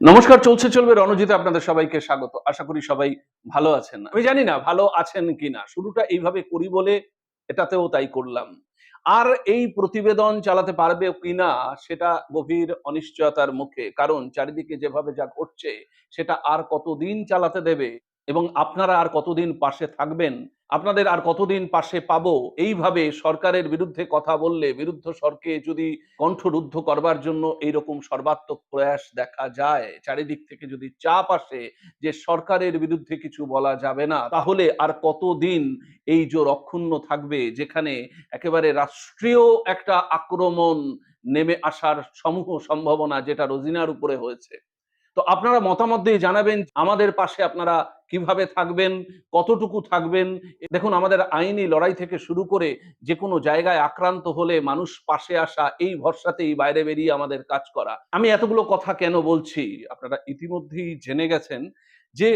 নমস্কার, চলছে, চলবে রণজিতে আপনাদের সবাইকে স্বাগত। আশা করি সবাই ভালো আছেন। আমি জানি না ভালো আছেন কিনা। শুরুটা এইভাবে করি বলে এটাতেও তাই করলাম। আর এই প্রতিবেদন চালাতে পারবে কিনা সেটা গভীর অনিশ্চয়তার মুখে। কারণ চারিদিকে যেভাবে যা ঘটছে, সেটা আর কতদিন চালাতে দেবে এবং আপনারা আর কতদিন পাশে থাকবেন আপনাদের আর কতদিন পাশে পাবো? এইভাবে সরকারের বিরুদ্ধে কথা বললে বিরুদ্ধ স্বরকে যদি কণ্ঠরুদ্ধ করবার জন্য এইরকম সর্বাত্মক প্রয়াস দেখা যায়, চারিদিক থেকে যদি চাপ আসে যে সরকারের বিরুদ্ধে কিছু বলা যাবে না, তাহলে আর কতদিন এই জোর অক্ষুণ্ণ থাকবে যেখানে একেবারে রাষ্ট্রীয় একটা আক্রমণ নেমে আসার সমূহ সম্ভাবনা যেটা রোজিনার উপরে হয়েছে? তো আপনারা মতামত দিয়ে জানাবেন, আমাদের পাশে আপনারা কীভাবে থাকবেন, কতটুকু থাকবেন? দেখুন, আমাদের আইনি লড়াই থেকে শুরু করে যে কোনো জায়গায় আক্রান্ত হলে মানুষ পাশে আসা, এই ভরসাতেই বাইরে বেরিয়ে আমাদের কাজ করা। আমি এতগুলো কথা কেন বলছি? আপনারা ইতিমধ্যেই জেনে গেছেন যে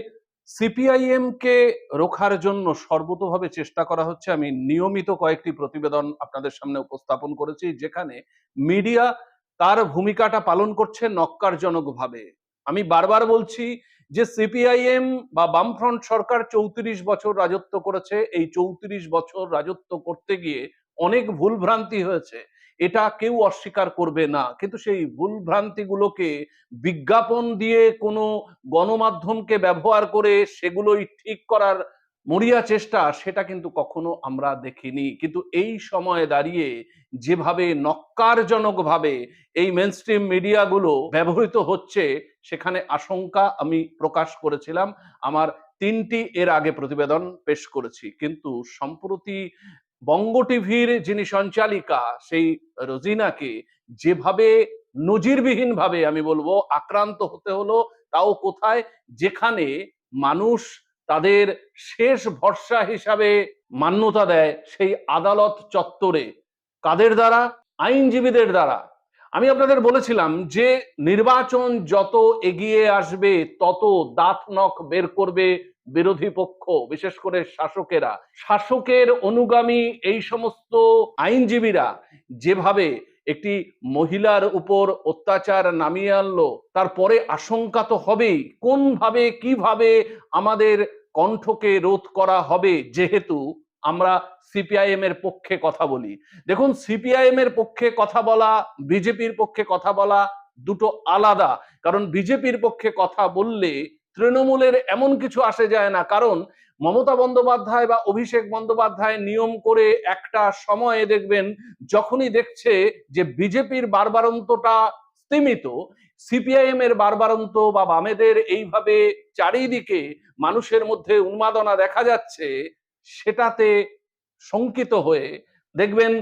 সিপিআইএম কে রোখার জন্য সর্বতভাবে চেষ্টা করা হচ্ছে। আমি নিয়মিত কয়েকটি প্রতিবেদন আপনাদের সামনে উপস্থাপন করেছি, যেখানে মিডিয়া তার ভূমিকাটা পালন করছে নক্কারজনকভাবে। আমি বারবার বলছি যে সিপিআইএম বা বামফ্রন্ট সরকার চৌত্রিশ বছর রাজত্ব করেছে, এই চৌত্রিশ বছর রাজত্ব করতে গিয়ে অনেক ভুল ভ্রান্তি হয়েছে। এটা কেউ অস্বীকার করবে না। কিন্তু সেই ভুল ভ্রান্তিগুলোকে বিজ্ঞাপন দিয়ে কোনো গণমাধ্যমকে ব্যবহার করে সেগুলোই ঠিক করার মরিয়া চেষ্টা, সেটা কিন্তু কখনো আমরা দেখিনি। কিন্তু এই সময়ে দাঁড়িয়ে যেভাবে নক্কারজনকভাবে এই মেনস্ট্রিম মিডিয়াগুলো ব্যবহৃত হচ্ছে সেখানে আশঙ্কা আমি প্রকাশ করেছিলাম। আমার তিনটি এর আগে প্রতিবেদন পেশ করেছি। কিন্তু সম্প্রতি বঙ্গ টিভির যিনি সঞ্চালিকা, সেই রোজিনাকে যেভাবে নজিরবিহীন ভাবে আমি বলব আক্রান্ত হতে হলো, তাও কোথায়? যেখানে মানুষ তাদের শেষ ভরসা হিসাবে মান্যতা দেয় সেই আদালত চত্বরে। কাদের দ্বারা? আইনজীবীদের দ্বারা। আমি আপনাদের বলেছিলাম যে নির্বাচন যত এগিয়ে আসবে, তত দাঁত নখ বের করবে বিরোধী পক্ষ, বিশেষ করে শাসকেরা। শাসকের অনুগামী এই সমস্ত আইনজীবীরা যেভাবে একটি মহিলার উপর অত্যাচার নামিয়ে আনলো, তারপরে আশঙ্কা তো হবেই, কোনভাবে, কীভাবে আমাদের কণ্ঠকে রোধ করা হবে, যেহেতু আমরা সিপিআইএম এর পক্ষে কথা বলি। দেখুন সিপিআইএম এর পক্ষে কথা বলা বিজেপির পক্ষে কথা বলা দুটো আলাদা। কারণ বিজেপির পক্ষে কথা বললে তৃণমূলের এমন কিছু আসে যায় না। কারণ মমতা বন্দ্যোপাধ্যায় বা অভিষেক বন্দ্যোপাধ্যায় নিয়ম করে একটা সময়ে দেখবেন, যখনই দেখছে যে বিজেপির বারবারন্তটা স্তীমিত সিপিআইএম এর বারবারন্ত বা বামেদের এইভাবে চারিদিকে মানুষের মধ্যে উন্মাদনা দেখা যাচ্ছে সেটাতে শঙ্কিত হয়ে দেখবেন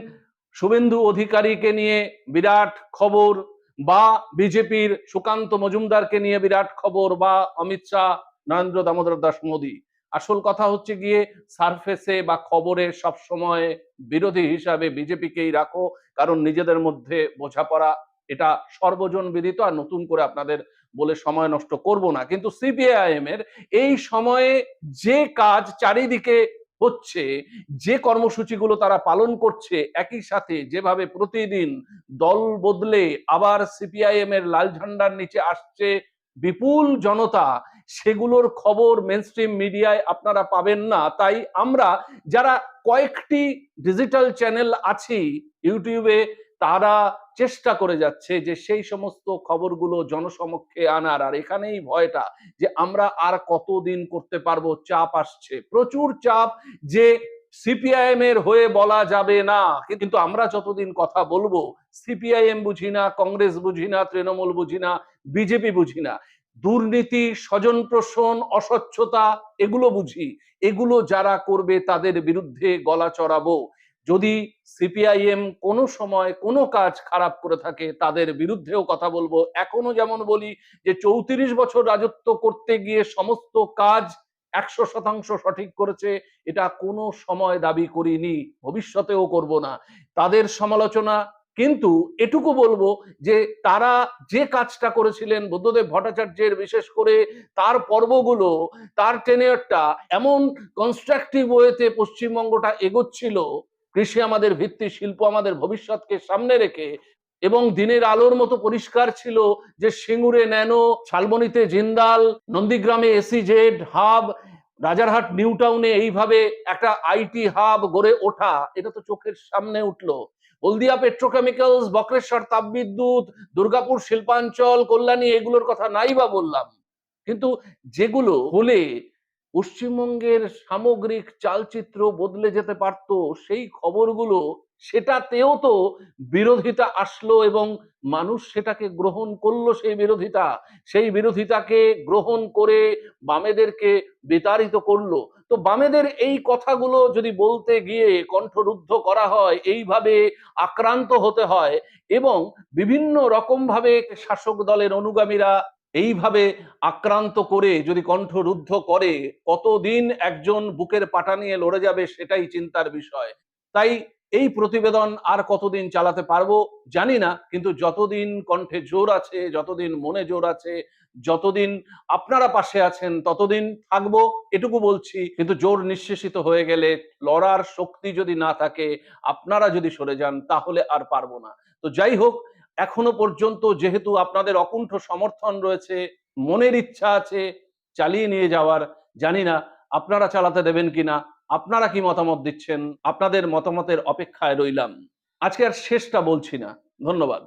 শুভেন্দু অধিকারীকে নিয়ে বিরাট খবর বা বিজেপির সুকান্ত মজুমদারকে নিয়ে বিরাট খবর বা অমিত শাহ, নরেন্দ্র দামোদর দাস, মোদী। আসল কথা হচ্ছে গিয়ে সারফেসে বা খবরে সব সময় বিরোধী হিসাবে বিজেপিকেই রাখো, কারণ নিজেদের মধ্যে বোঝাপড়া এটা সর্বজন বিদিত আর নতুন করে আপনাদের বলে সময় নষ্ট করব না। কিন্তু সিপিআইএম এর এই সময়ে যে কাজ চারিদিকে হচ্ছে, যে কর্মসূচিগুলো তারা পালন করছে একই সাথে যেভাবে প্রতিদিন দল বদলে আবার সিপিআইএম এর লাল ঝান্ডার নিচে আসছে বিপুল জনতা, সেগুলোর খবর মেনস্ট্রিম মিডিয়ায় আপনারা পাবেন না। তাই আমরা যারা কয়েকটি ডিজিটাল চ্যানেল আছি, ইউটিউবে তারা চেষ্টা করে যাচ্ছে যে সেই সমস্ত খবরগুলো জনসমক্ষে আনার। আর এখানেই ভয়টা যে আমরা আর কতদিন করতে পারব? চাপ আসছে। প্রচুর চাপ যে সিপিআইএম এর হয়ে বলা যাবে না। কিন্তু আমরা যতদিন কথা বলব, সিপিআইএম বুঝি না, কংগ্রেস বুঝি না, তৃণমূল বুঝি না, বিজেপি বুঝি না, দুর্নীতি স্বজন প্রশন অস্বচ্ছতা, এগুলো বুঝি। এগুলো যারা করবে তাদের বিরুদ্ধে গলা চড়াবো। যদি সিপিআইএম কোনো সময় কোনো কাজ খারাপ করে থাকে, তাদের বিরুদ্ধেও কথা বলব। এখনও যেমন বলি যে চৌত্রিশ বছর রাজত্ব করতে গিয়ে সমস্ত কাজ একশো শতাংশ সঠিক করেছে, এটা কোনো সময় দাবি করিনি, ভবিষ্যতেও করব না। তাদের সমালোচনা কিন্তু এটুকু বলব যে তারা যে কাজটা করেছিলেন, বুদ্ধদেব ভট্টাচার্যের বিশেষ করে তার পর্বগুলো, তার টেনিয়রটা এমন কনস্ট্রাকটিভ ওয়েতে পশ্চিমবঙ্গটা এগোচ্ছিল কৃষি আমাদের ভিত্তি, শিল্প আমাদের ভবিষ্যৎকে সামনে রেখে এবং দিনের আলোর মতো পরিষ্কার ছিল যে সিঙ্গুরে ন্যানো, শালবনিতে জিন্দাল, নন্দীগ্রামে এসিজেড হাব, রাজারহাট নিউ টাউনে এইভাবে একটা আইটি হাব গড়ে ওঠা, এটা তো চোখের সামনে উঠল। হলদিয়া পেট্রোকেমিক্যালস, বক্রেশ্বর তাপবিদ্যুৎ, দুর্গাপুর শিল্পাঞ্চল, কল্যাণী, এগুলোর কথা নাই বা বললাম। কিন্তু যেগুলো হলে পশ্চিমবঙ্গের সামগ্রিক চালচিত্র বদলে যেতে পারত, সেই খবরগুলো সেটাতেও তো বিরোধিতা আসলো এবং মানুষ সেটাকে গ্রহণ করল সেই বিরোধিতা। সেই বিরোধিতাকে গ্রহণ করে বামেদেরকে বিতাড়িত করল। তো বামেদের এই কথাগুলো যদি বলতে গিয়ে কণ্ঠরুদ্ধ করা হয়, এইভাবে আক্রান্ত হতে হয় এবং বিভিন্ন রকম ভাবে শাসক দলের অনুগামীরা এইভাবে আক্রান্ত করে যদি কণ্ঠরুদ্ধ করে, কতদিন একজন বুকের পাটা নিয়ে লড়ে যাবে সেটাই চিন্তার বিষয়। তাই এই প্রতিবেদন আর কতদিন চালাতে পারব জানি না, কিন্তু যতদিন কণ্ঠে জোর আছে, যতদিন মনে জোর আছে, যতদিন আপনারা পাশে আছেন, ততদিন থাকব এটুকু বলছি, কিন্তু জোর নিঃশেষিত হয়ে গেলে লড়ার শক্তি যদি না থাকে, আপনারা যদি সরে যান তাহলে আর পারব না। তো যাই হোক এখনও পর্যন্ত যেহেতু আপনাদের অকুণ্ঠ সমর্থন রয়েছে, মনের ইচ্ছা আছে চালিয়ে নিয়ে যাওয়ার, জানি না আপনারা চালাতে দেবেন কিনা, আপনারা কি মতামত দিচ্ছেন, আপনাদের মতামতের অপেক্ষায় রইলাম। আজকে আর শেষটা বলছি না। ধন্যবাদ।